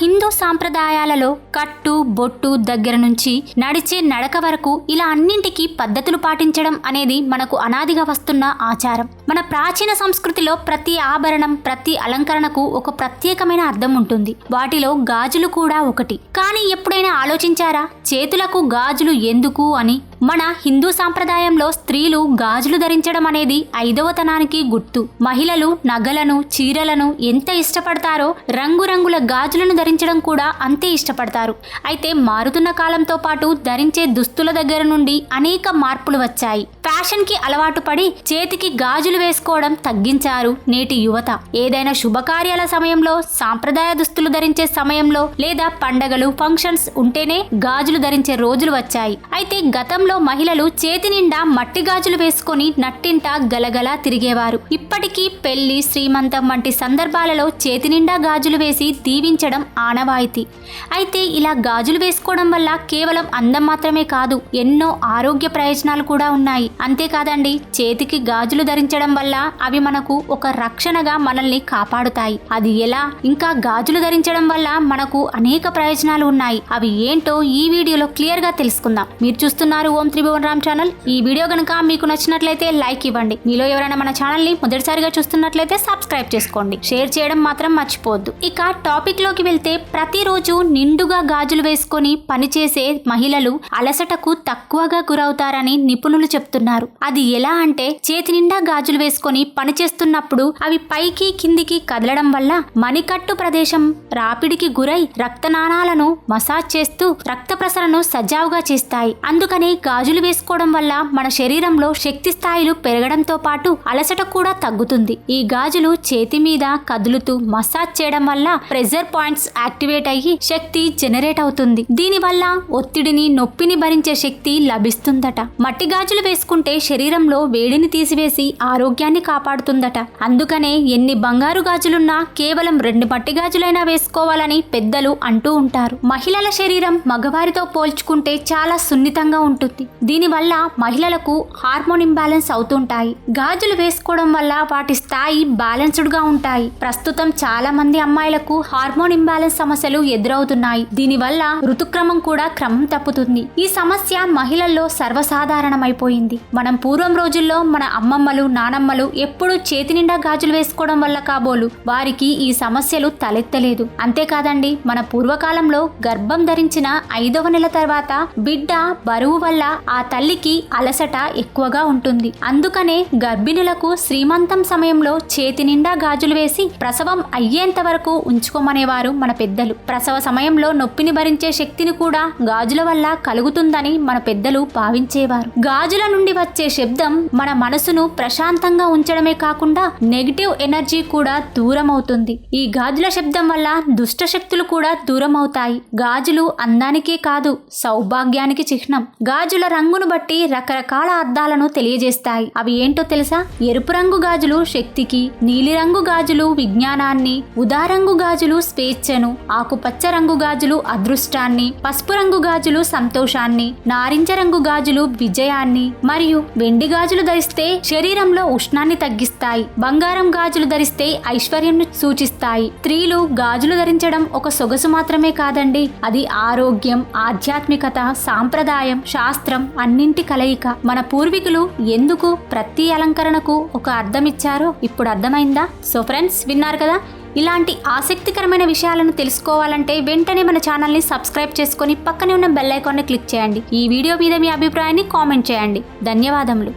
హిందూ సాంప్రదాయాలలో కట్టు బొట్టు దగ్గర నుంచి నడిచే నడక వరకు ఇలా అన్నింటికీ పద్ధతులు పాటించడం అనేది మనకు అనాదిగా వస్తున్న ఆచారం. మన ప్రాచీన సంస్కృతిలో ప్రతి ఆభరణం ప్రతి అలంకరణకు ఒక ప్రత్యేకమైన అర్థం ఉంటుంది. వాటిలో గాజులు కూడా ఒకటి. కానీ ఎప్పుడైనా ఆలోచించారా? చేతులకు గాజులు ఎందుకు అని మన హిందూ సాంప్రదాయంలో స్త్రీలు గాజులు ధరించడం అనేది ఐదవతనానికి గుర్తు. మహిళలు నగలను చీరలను ఎంత ఇష్టపడతారో రంగురంగుల గాజులను ధరించడం కూడా అంతే ఇష్టపడతారు. అయితే మారుతున్న కాలంతో పాటు ధరించే దుస్తుల దగ్గర నుండి అనేక మార్పులు వచ్చాయి. ఫ్యాషన్కి అలవాటు పడి చేతికి గాజులు వేసుకోవడం తగ్గించారు నేటి యువత. ఏదైనా శుభకార్యాల సమయంలో సాంప్రదాయ దుస్తులు ధరించే సమయంలో లేదా పండగలు ఫంక్షన్స్ ఉంటేనే గాజులు ధరించే రోజులు వచ్చాయి. అయితే గతంలో మహిళలు చేతి నిండా మట్టి గాజులు వేసుకొని నట్టింట గలగలా తిరిగేవారు. ఇప్పటికీ పెళ్ళి శ్రీమంతం వంటి సందర్భాలలో చేతి నిండా గాజులు వేసి దీవించడం ఆనవాయితీ. అయితే ఇలా గాజులు వేసుకోవడం వల్ల కేవలం అందం మాత్రమే కాదు ఎన్నో ఆరోగ్య ప్రయోజనాలు కూడా ఉన్నాయి. అంతేకాదండి చేతికి గాజులు ధరించడం వల్ల అవి మనకు ఒక రక్షణగా మనల్ని కాపాడుతాయి. అది ఎలా? ఇంకా గాజులు ధరించడం వల్ల మనకు అనేక ప్రయోజనాలు ఉన్నాయి. అవి ఏంటో ఈ వీడియోలో క్లియర్గా తెలుసుకుందాం. మీరు చూస్తున్నారు ఓం త్రిభువన్ రామ్ ఛానల్. ఈ వీడియో కనుక మీకు నచ్చినట్లయితే లైక్ ఇవ్వండి. మీలో ఎవరైనా మన ఛానల్ని మొదటిసారిగా చూస్తున్నట్లయితే సబ్స్క్రైబ్ చేసుకోండి. షేర్ చేయడం మాత్రం మర్చిపోవద్దు. ఇక టాపిక్లోకి వెళ్తే ప్రతిరోజు నిండుగా గాజులు వేసుకొని పనిచేసే మహిళలు అలసటకు తక్కువగా గురవుతారని నిపుణులు చెప్తున్నారు. అది ఎలా అంటే చేతి నిండా గాజులు వేసుకొని పనిచేస్తున్నప్పుడు అవి పైకి కిందికి కదలడం వల్ల మణికట్టు ప్రదేశం రాపిడికి గురై రక్తనాళాలను మసాజ్ చేస్తూ రక్త ప్రసరణను సజావుగా చేస్తాయి. అందుకనే గాజులు వేసుకోవడం వల్ల మన శరీరంలో శక్తి స్థాయిలు పెరగడంతో పాటు అలసట కూడా తగ్గుతుంది. ఈ గాజులు చేతి మీద కదులుతూ మసాజ్ చేయడం వల్ల ప్రెజర్ పాయింట్స్ యాక్టివేట్ అయ్యి శక్తి జనరేట్ అవుతుంది. దీనివల్ల ఒత్తిడిని నొప్పిని భరించే శక్తి లభిస్తుందట. మట్టి గాజులు వేసుకుంటే శరీరంలో వేడిని తీసివేసి ఆరోగ్యాన్ని కాపాడుతుందట. అందుకనే ఎన్ని బంగారు గాజులున్నా కేవలం రెండు మట్టి గాజులైనా వేసుకోవాలని పెద్దలు అంటూ ఉంటారు. మహిళల శరీరం మగవారితో పోల్చుకుంటే చాలా సున్నితంగా ఉంటుంది. దీనివల్ల మహిళలకు హార్మోన్ ఇంబ్యాలెన్స్ అవుతుంటాయి. గాజులు వేసుకోవడం వల్ల వాటి స్థాయి బ్యాలెన్స్డ్గా ఉంటాయి. ప్రస్తుతం చాలా మంది అమ్మాయిలకు హార్మోన్ ఇంబ్యాలెన్స్ సమస్యలు ఎదురవుతున్నాయి. దీనివల్ల ఋతుక్రమం కూడా క్రమం తప్పుతుంది. ఈ సమస్య మహిళల్లో సర్వసాధారణమైపోయింది. మనం పూర్వం రోజుల్లో మన అమ్మమ్మలు నానమ్మలు ఎప్పుడూ చేతి నిండా గాజులు వేసుకోవడం వల్ల కాబోలు వారికి ఈ సమస్యలు తలెత్తలేదు. అంతేకాదండి మన పూర్వకాలంలో గర్భం ధరించిన ఐదవ నెల తర్వాత బిడ్డ బరువు వల్ల ఆ తల్లికి అలసట ఎక్కువగా ఉంటుంది. అందుకనే గర్భిణులకు శ్రీమంతం సమయంలో చేతి నిండా గాజులు వేసి ప్రసవం అయ్యేంత వరకు ఉంచుకోమనేవారు మన పెద్దలు. ప్రసవ సమయంలో నొప్పిని భరించే శక్తిని కూడా గాజుల వల్ల కలుగుతుందని మన పెద్దలు భావించేవారు. గాజుల నుండి వచ్చే శబ్దం మన మనసును ప్రశాంతంగా ఉంచడమే కాకుండా నెగిటివ్ ఎనర్జీ కూడా దూరం అవుతుంది ఈ గాజుల శబ్దం వల్ల దుష్ట శక్తులు కూడా దూరం అవుతాయి గాజులు అందానికే కాదు సౌభాగ్యానికి చిహ్నం. గాజులు రంగును బట్టి రకరకాల అర్థాలను తెలియజేస్తాయి. అవి ఏంటో తెలుసా? ఎరుపు రంగు గాజులు శక్తికి నీలిరంగు గాజులు విజ్ఞానాన్ని ఉదారంగు గాజులు స్వేచ్ఛను ఆకుపచ్చ రంగు గాజులు అదృష్టాన్ని పసుపు రంగు గాజులు సంతోషాన్ని నారింజ రంగు గాజులు విజయాన్ని మరియు వెండి గాజులు ధరిస్తే శరీరంలో ఉష్ణాన్ని తగ్గిస్తాయి. బంగారం గాజులు ధరిస్తే ఐశ్వర్యంను సూచిస్తాయి. స్త్రీలు గాజులు ధరించడం ఒక సొగసు మాత్రమే కాదండి అది ఆరోగ్యం ఆధ్యాత్మికత సాంప్రదాయం శాస్త్రం అన్నింటి కలయిక. మన పూర్వీకులు ఎందుకు ప్రతి అలంకరణకు ఒక అర్థం ఇచ్చారో ఇప్పుడు అర్థమైందా? సో ఫ్రెండ్స్ విన్నారు కదా? ఇలాంటి ఆసక్తికరమైన విషయాలను తెలుసుకోవాలంటే వెంటనే మన ఛానల్ని సబ్స్క్రైబ్ చేసుకొని పక్కనే ఉన్న బెల్ ఐకాన్ని క్లిక్ చేయండి. ఈ వీడియో మీద మీ అభిప్రాయాన్ని కామెంట్ చేయండి. ధన్యవాదములు.